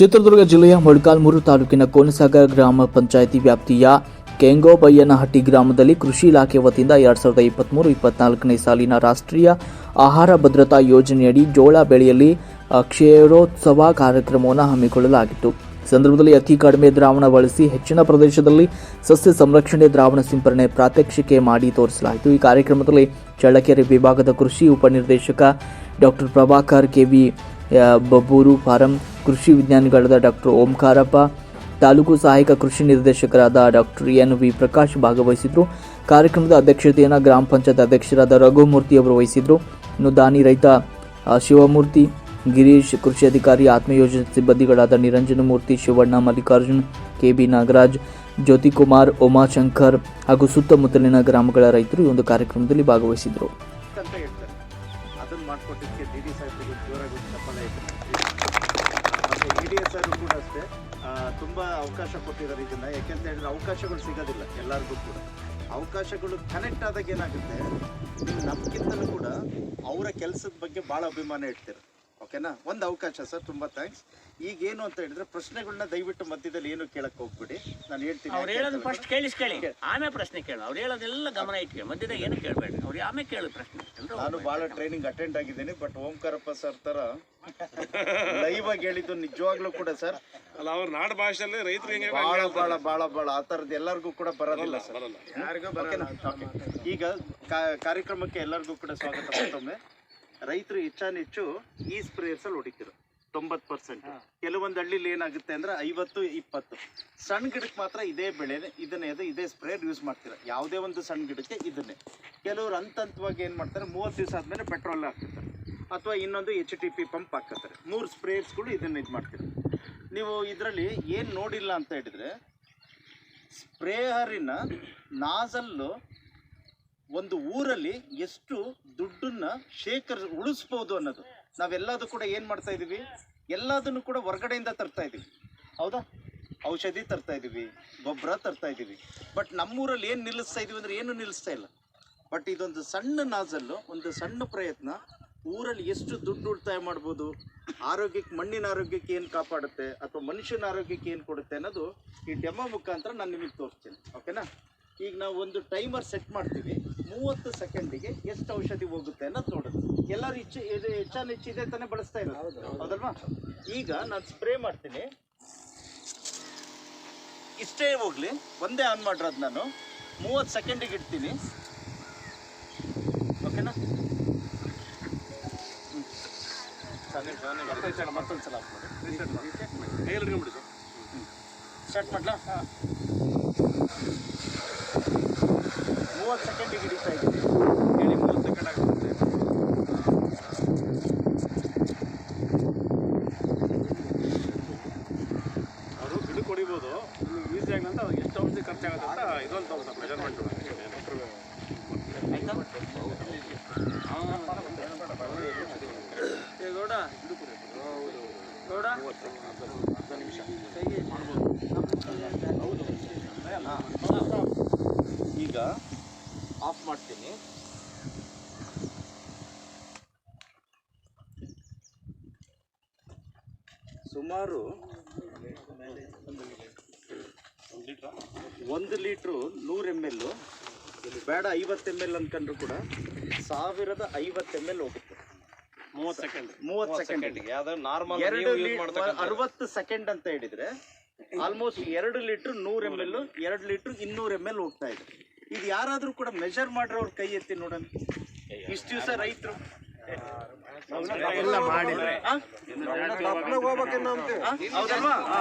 ಚಿತ್ರದುರ್ಗ ಜಿಲ್ಲೆಯ ಮೊಳಕಾಲ್ಮೂರು ತಾಲೂಕಿನ ಕೋನಸಾಗರ ಗ್ರಾಮ ಪಂಚಾಯಿತಿ ವ್ಯಾಪ್ತಿಯ ಕೆಂಗೋಬಯ್ಯನಹಟ್ಟಿ ಗ್ರಾಮದಲ್ಲಿ ಕೃಷಿ ಇಲಾಖೆ ವತಿಯಿಂದ ಎರಡ್ ಸಾವಿರದ ಇಪ್ಪತ್ತ್ಮೂರು ಇಪ್ಪತ್ನಾಲ್ಕನೇ ಸಾಲಿನ ರಾಷ್ಟ್ರೀಯ ಆಹಾರ ಭದ್ರತಾ ಯೋಜನೆಯಡಿ ಜೋಳ ಬೆಳೆಯಲ್ಲಿ ಕ್ಷೇರೋತ್ಸವ ಕಾರ್ಯಕ್ರಮವನ್ನು ಹಮ್ಮಿಕೊಳ್ಳಲಾಗಿತ್ತು. ಸಂದರ್ಭದಲ್ಲಿ ಅತಿ ಕಡಿಮೆ ದ್ರಾವಣ ಬಳಸಿ ಹೆಚ್ಚಿನ ಪ್ರದೇಶದಲ್ಲಿ ಸಸ್ಯ ಸಂರಕ್ಷಣೆ, ದ್ರಾವಣ ಸಿಂಪರಣೆ ಪ್ರಾತ್ಯಕ್ಷಿಕೆ ಮಾಡಿ ತೋರಿಸಲಾಯಿತು. ಈ ಕಾರ್ಯಕ್ರಮದಲ್ಲಿ ಚಳ್ಳಕೆರೆ ವಿಭಾಗದ ಕೃಷಿ ಉಪನಿರ್ದೇಶಕ doctor Prabhakar KV Babbur farm ಕೃಷಿ ವಿಜ್ಞಾನಿಗಳಾದ ಡಾಕ್ಟರ್ ಓಂಕಾರಪ್ಪ, ತಾಲೂಕು ಸಹಾಯಕ ಕೃಷಿ ನಿರ್ದೇಶಕರಾದ ಡಾಕ್ಟರ್ ಎನ್ ವಿ ಪ್ರಕಾಶ್ ಭಾಗವಹಿಸಿದ್ರು. ಕಾರ್ಯಕ್ರಮದ ಅಧ್ಯಕ್ಷತೆಯನ್ನು ಗ್ರಾಮ ಪಂಚಾಯತ್ ಅಧ್ಯಕ್ಷರಾದ ರಘುಮೂರ್ತಿ ಅವರು ವಹಿಸಿದ್ರು. ಇನ್ನು ದಾನಿ ರೈತ ಶಿವಮೂರ್ತಿ, ಗಿರೀಶ್ ಕೃಷಿ ಅಧಿಕಾರಿ ಆತ್ಮಯೋಜನೆ ಸಿಬ್ಬಂದಿಗಳಾದ ನಿರಂಜನ ಮೂರ್ತಿ, ಶಿವಣ್ಣ ಮಲ್ಲಿಕಾರ್ಜುನ್, ಕೆಬಿ ನಾಗರಾಜ್ ಜ್ಯೋತಿಕುಮಾರ್ ಉಮಾಶಂಕರ್ ಹಾಗೂ ಸುತ್ತಮುತ್ತಲಿನ ಗ್ರಾಮಗಳ ರೈತರು ಈ ಒಂದು ಕಾರ್ಯಕ್ರಮದಲ್ಲಿ ಭಾಗವಹಿಸಿದ್ರು. ಆರ್ ಕೂಡ ಅಷ್ಟೇ. ತುಂಬ ಅವಕಾಶ ಕೊಟ್ಟಿದ್ದಾರೆ ಇದನ್ನ. ಯಾಕೆಂತ ಹೇಳಿದ್ರೆ ಅವಕಾಶಗಳು ಸಿಗೋದಿಲ್ಲ, ಎಲ್ಲರಿಗೂ ಕೂಡ. ಅವಕಾಶಗಳು ಕನೆಕ್ಟ್ ಆದಾಗ ಏನಾಗುತ್ತೆ? ನೀವು ನಮ್ಗಿಂತಲೂ ಕೂಡ ಅವರ ಕೆಲಸದ ಬಗ್ಗೆ ಭಾಳ ಅಭಿಮಾನ ಇಡ್ತೀರ ಓಕೆನಾ? ಒಂದು ಅವಕಾಶ ಸರ್ ತುಂಬಾ ಥ್ಯಾಂಕ್ಸ್ ಈಗ ಏನು ಅಂತ ಹೇಳಿದ್ರೆ ಪ್ರಶ್ನೆಗಳನ್ನ ದಯವಿಟ್ಟು ಮಧ್ಯದಲ್ಲಿ ಏನು ಕೇಳಕ್ ಹೋಗ್ಬಿಡಿ. ನಾನು ಹೇಳ್ತೀನಿ ಅವ್ರು ಹೇಳೋದು ಫಸ್ಟ್ ಫಸ್ಟ್ ಕೇಳಿಸ್ಕೇಳಿ ಆಮೇಲೆ ಪ್ರಶ್ನೆ ಕೇಳು. ಅವ್ರು ಹೇಳೋದೆಲ್ಲ ಗಮನ ಇಟ್ಕೊಳ್ಳಿ ಮಧ್ಯದಾಗ ಏನು ಕೇಳಬೇಡಿ. ಅವ್ರು ಆಮೇಲೆ ಕೇಳು ಪ್ರಶ್ನೆ. ನಾನು ಬಹಳ ಟ್ರೈನಿಂಗ್ ಅಟೆಂಡ್ ಆಗಿದ್ದೀನಿ ಬಟ್ ಓಂಕಾರಪ್ಪ ಸರ್ ತರ ಲೈವ್ ಆಗಿ ಹೇಳಿದ್ದು ನಿಜವಾಗ್ಲೂ ಕೂಡ ಸರ್ ಅಲ್ಲ ಅವ್ರ ನಾಡ ಭಾಷೆಯಲ್ಲಿ ರೈತರು ಭಾಳ ಬಹಳ ಬಹಳ ಬಹಳ ಬಹಳ ಆ ಥರದ್ದು ಎಲ್ಲರಿಗೂ ಕೂಡ ಬರೋದಿಲ್ಲ ಸರ್ ಬರಲ್ಲ. ಓಕೆನಾ? ಈಗ ಕಾರ್ಯಕ್ರಮಕ್ಕೆ ಎಲ್ಲರಿಗೂ ಕೂಡ ಸ್ವಾಗತ ಮತ್ತೊಮ್ಮೆ. ರೈತರು ಹೆಚ್ಚಾನೆಚ್ಚು ಈ ಸ್ಪ್ರೇಯರ್ಸ್ ಅಲ್ಲಿ ಹೊಡಿತಿರು. ತೊಂಬತ್ತು ಪರ್ಸೆಂಟ್ ಕೆಲವೊಂದು ಹಳ್ಳಿಲಿ ಏನಾಗುತ್ತೆ ಅಂದ್ರೆ ಐವತ್ತು ಇಪ್ಪತ್ತು. ಸಣ್ಣ ಗಿಡಕ್ಕೆ ಮಾತ್ರ ಇದೇ ಬೆಳೆ ಇದನ್ನೇ ಅದು ಇದೇ ಸ್ಪ್ರೇಯರ್ ಯೂಸ್ ಮಾಡ್ತೀರ. ಯಾವುದೇ ಒಂದು ಸಣ್ಣ ಗಿಡಕ್ಕೆ ಇದನ್ನೇ. ಕೆಲವರು ಹಂತ ಹಂತವಾಗಿ ಏನು ಮಾಡ್ತಾರೆ ಮೂವತ್ತು ದಿವಸ ಆದ್ಮೇಲೆ ಪೆಟ್ರೋಲ್ ಹಾಕ್ತಾರೆ ಅಥವಾ ಇನ್ನೊಂದು ಎಚ್ ಟಿ ಪಿ ಪಂಪ್ ಹಾಕತ್ತಾರೆ ಮೂರು ಸ್ಪ್ರೇಯರ್ಸ್ಗಳು ಇದನ್ನ ಇದು ಮಾಡ್ತೀರ ನೀವು ಇದರಲ್ಲಿ ಏನು ನೋಡಿಲ್ಲ ಅಂತ ಹೇಳಿದ್ರೆ ಸ್ಪ್ರೇಯರಿನ ನಾಜಲ್ಲು ಒಂದು ಊರಲ್ಲಿ ಎಷ್ಟು ದುಡ್ಡನ್ನ ಶೇಖರ್ ಉಳಿಸ್ಬೋದು ಅನ್ನೋದು. ನಾವೆಲ್ಲದೂ ಕೂಡ ಏನು ಮಾಡ್ತಾ ಇದ್ದೀವಿ ಎಲ್ಲದನ್ನು ಕೂಡ ಹೊರಗಡೆಯಿಂದ ತರ್ತಾ ಇದ್ದೀವಿ ಹೌದಾ? ಔಷಧಿ ತರ್ತಾ ಇದ್ದೀವಿ ಗೊಬ್ಬರ ತರ್ತಾ ಇದ್ದೀವಿ ಬಟ್ ನಮ್ಮೂರಲ್ಲಿ ಏನು ನಿಲ್ಲಿಸ್ತಾ ಇದೀವಿ ಅಂದ್ರೆ ಏನು ನಿಲ್ಲಿಸ್ತಾ ಇಲ್ಲ. ಬಟ್ ಇದೊಂದು ಸಣ್ಣ ನಾಜಲ್ಲು, ಒಂದು ಸಣ್ಣ ಪ್ರಯತ್ನ. ಊರಲ್ಲಿ ಎಷ್ಟು ದುಡ್ಡು ಉಳಿತಾಯ ಮಾಡ್ಬೋದು? ಆರೋಗ್ಯಕ್ಕೆ, ಮಣ್ಣಿನ ಆರೋಗ್ಯಕ್ಕೆ ಏನು ಕಾಪಾಡುತ್ತೆ? ಅಥವಾ ಮನುಷ್ಯನ ಆರೋಗ್ಯಕ್ಕೆ ಏನು ಕೊಡುತ್ತೆ ಅನ್ನೋದು ಈ ಡೆಮೋ ಮುಖಾಂತರ ನಾನು ನಿಮಗೆ ತೋರಿಸ್ತೀನಿ. ಓಕೆನಾ ಈಗ ನಾವು ಒಂದು ಟೈಮರ್ ಸೆಟ್ ಮಾಡ್ತೀವಿ. ಮೂವತ್ತು ಸೆಕೆಂಡಿಗೆ ಎಷ್ಟು ಔಷಧಿ ಹೋಗುತ್ತೆ ಅನ್ನೋದು ನೋಡೋದು. ಎಲ್ಲರೂ ಹೆಚ್ಚು ಇದು ಹೆಚ್ಚಾನ ಹೆಚ್ಚು ಇದೇ ತಾನೇ ಬಳಸ್ತಾ ಇರೋದು. ಹೌದಲ್ವಾ? ಈಗ ನಾನು ಸ್ಪ್ರೇ ಮಾಡ್ತೀನಿ. ಇಷ್ಟೇ ಹೋಗಲಿ ಒಂದೇ ಆನ್ ಮಾಡಿರೋದು ನಾನು. ಮೂವತ್ತು ಸೆಕೆಂಡಿಗೆ ಇಡ್ತೀನಿ. ಓಕೆನಾ ಮತ್ತೊಂದು ಸಲ ಸ್ಟಾರ್ಟ್ ಮಾಡ್ಲಾ? ಮೂವತ್ತು ಸೆಕೆಂಡಿಗೆ ಹಿಡಿತಾ ಇದ್ದೀನಿ. ಹೇಳಿ ಮೂವತ್ತು ಸೆಕೆಂಡ್ ಆಗುತ್ತೆ. ಅವರು ಗಿಡ ಕೊಡಿಬೋದು. ನಿಮ್ಗೆ ಈಸಿ ಆಗಲಿ ಅಂತ ಎಷ್ಟು ಔಷಧಿ ಖರ್ಚಾಗುತ್ತೆ ಅಂತ ಇದೊಂದು ತಗೊಂಡು ಮೆಜರ್ಮೆಂಟ್ ಆಯ್ತಾ ಗೌಡ. ಗೌಡ. ಈಗ ಆಫ್ ಮಾಡ್ತೀನಿ. ಸುಮಾರು ಒಂದು ಲೀಟ್ರು ನೂರು ಎಂ ಎಲ್ ಬೇಡ ಐವತ್ತು ಎಂ ಎಲ್ ಅನ್ಕೊಂಡ್ರು ಕೂಡ ಸಾವಿರದ ಐವತ್ತು ಎಂ ಎಲ್ ಹೋಗುತ್ತೆ. ಮೂವತ್ತು ಸೆಕೆಂಡ್ ಮೂವತ್ತು ನಾರ್ಮಲ್ ಎರಡು ಅರವತ್ತು ಸೆಕೆಂಡ್ ಅಂತ ಹೇಳಿದ್ರೆ ಆಲ್ಮೋಸ್ಟ್ ಎರಡು ಲೀಟ್ರ್ ನೂರ್ ಎಂ ಎಲ್ ಎರಡು ಲೀಟ್ರ್ ಇನ್ನೂರು ಎಂ ಎಲ್ ಹೋಗ್ತಾ ಇದೆ. ಇದು ಯಾರಾದ್ರೂ ಕೂಡ ಮೆಜರ್ ಮಾಡಿರೋರ್ ಕೈ ಎತ್ತಿ ನೋಡೋಣ. ಇಷ್ಟು ದಿವಸ ರೈತರು. ಎಲ್ಲ ಮಾಡಿದ್ರೆ. ಹೌದಲ್ವಾ? ಹಾ.